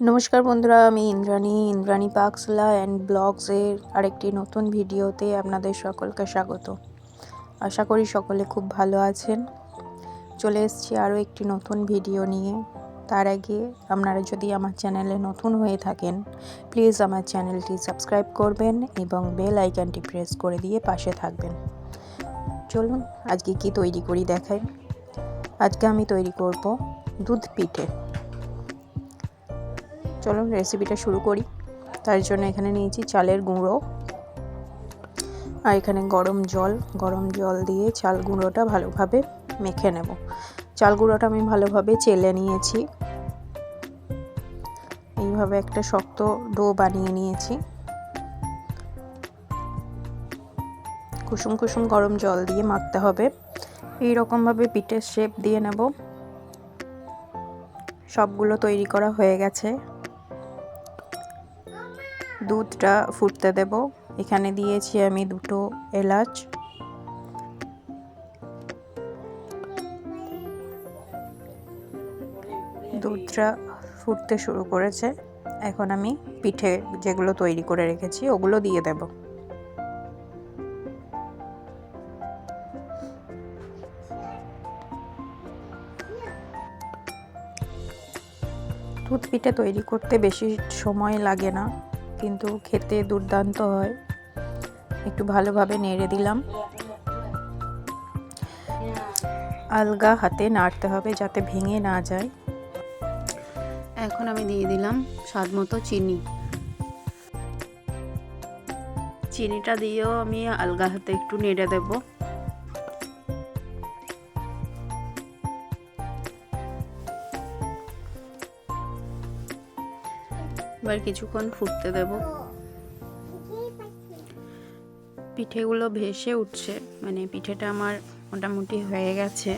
নমস্কার বন্ধুরা, আমি ইন্দ্রাণী ইন্দ্রাণী পাকসলা অ্যান্ড ব্লগসের আরেকটি নতুন ভিডিওতে আপনাদের সকলকে স্বাগত। আশা করি সকলে খুব ভালো আছেন। চলে এসেছি আরও একটি নতুন ভিডিও নিয়ে। তার আগে আপনারা যদি আমার চ্যানেলে নতুন হয়ে থাকেন প্লিজ আমার চ্যানেলটি সাবস্ক্রাইব করবেন এবং বেল আইকনটি প্রেস করে দিয়ে পাশে থাকবেন। চলুন আজকে কি তৈরি করি দেখাই। আজকে আমি তৈরি করব দুধ পিঠে। চলুন রেসিপিটা শুরু করি। তার জন্য এখানে নিয়েছি চালের গুঁড়ো আর এখানে গরম জল। গরম জল দিয়ে চাল গুঁড়োটা ভালোভাবে মেখে নেব। চাল গুঁড়োটা আমি ভালোভাবে চেলে নিয়েছি। এইভাবে একটা শক্ত ডো বানিয়ে নিয়েছি। কুসুম কুসুম গরম জল দিয়ে মাখতে হবে। এই রকমভাবে পিঠের শেপ দিয়ে নেব। সবগুলো তৈরি করা হয়ে গেছে। দুধটা ফুটতে দেব। এখানে দিয়েছি আমি দুটো এলাচ। দুধটা ফুটতে শুরু করেছে। এখন আমি পিঠে যেগুলো তৈরি করে রেখেছি, ওগুলো দিয়ে দেব। দুধ পিঠে তৈরি করতে বেশি সময় লাগে না। কিন্তু খেতে দুর্দান্ত হয়। একটু ভালোভাবে নেড়ে দিলাম। আলগা হাতে নাড়তে হবে যাতে ভেঙে না যায়। এখন আমি দিয়ে দিলাম স্বাদ মতো চিনি। চিনিটা দিয়েও আমি আলগা হাতে একটু নেড়ে দেব। এবার কিছুক্ষণ ফুটতে দেব। পিঠেগুলো ভেসে উঠছে মানে পিঠেটা আমার মোটামুটি হয়ে গেছে।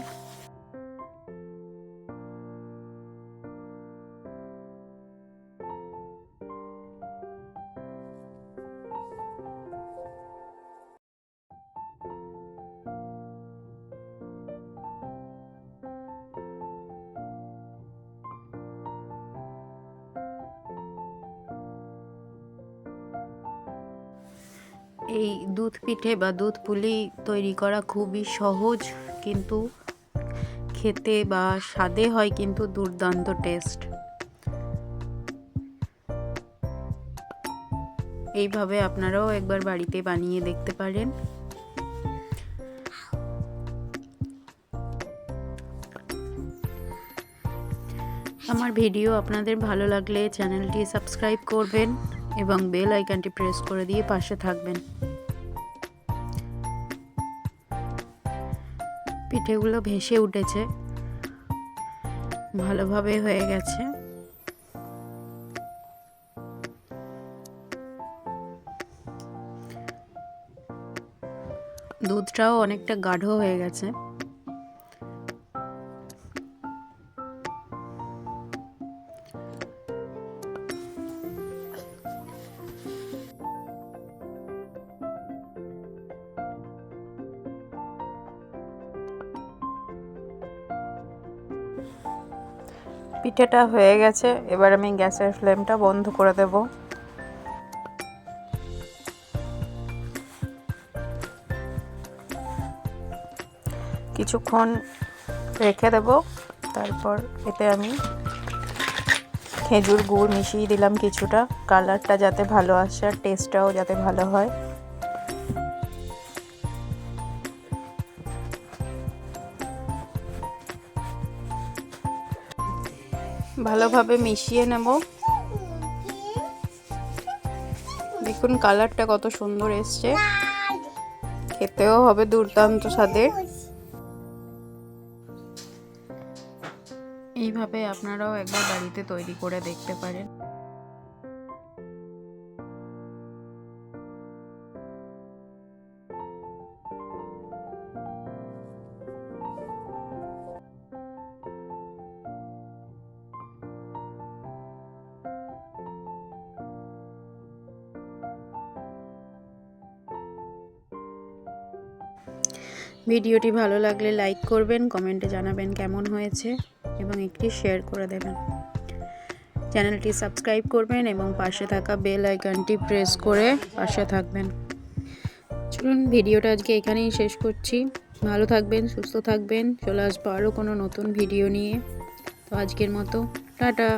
এই দুধ পিঠে বা দুধ পুলি তৈরি করা খুবই সহজ, কিন্তু খেতে বা স্বাদে হয় কিন্তু দুর্দান্ত টেস্ট। এইভাবে আপনারাও একবার বাড়িতে বানিয়ে দেখতে পারেন। আমার ভিডিও আপনাদের ভালো লাগলে চ্যানেলটি সাবস্ক্রাইব করবেন। এবং বেল আইকনটি প্রেস করে দিয়ে পাশে থাকবেন। পিঠেগুলো ভেসে উঠেছে। ভালোভাবে হয়ে গেছে। দুধটাও অনেকটা গাঢ় হয়ে গেছে। পিঠেটা হয়ে গেছে। এবার আমি গ্যাসের ফ্লেমটা বন্ধ করে দেব। কিছুক্ষণ রেখে দেব। তারপর এতে আমি খেজুর গুড় মিশিয়ে দিলাম কিছুটা। কালারটা যাতে ভালো আসে আর টেস্টটাও যাতে ভালো হয়। ভালোভাবে মিশিয়ে নেব। দেখুন কালারটা কত সুন্দর এসছে। খেতেও হবে দুর্দান্ত স্বাদের। এইভাবে আপনারাও একবার বাড়িতে তৈরি করে দেখতে পারেন। ভিডিওটি ভালো লাগলে লাইক করবেন, কমেন্টে জানাবেন কেমন হয়েছে এবং একটি শেয়ার করে দেবেন। চ্যানেলটি সাবস্ক্রাইব করবেন এবং পাশে থাকা বেল আইকনটি প্রেস করে পাশে থাকবেন। চলুন, ভিডিওটা আজকে এখানেই শেষ করছি। ভালো থাকবেন, সুস্থ থাকবেন। চলে আসব আরও কোনো নতুন ভিডিও নিয়ে। তো আজকের মতো, টাটা।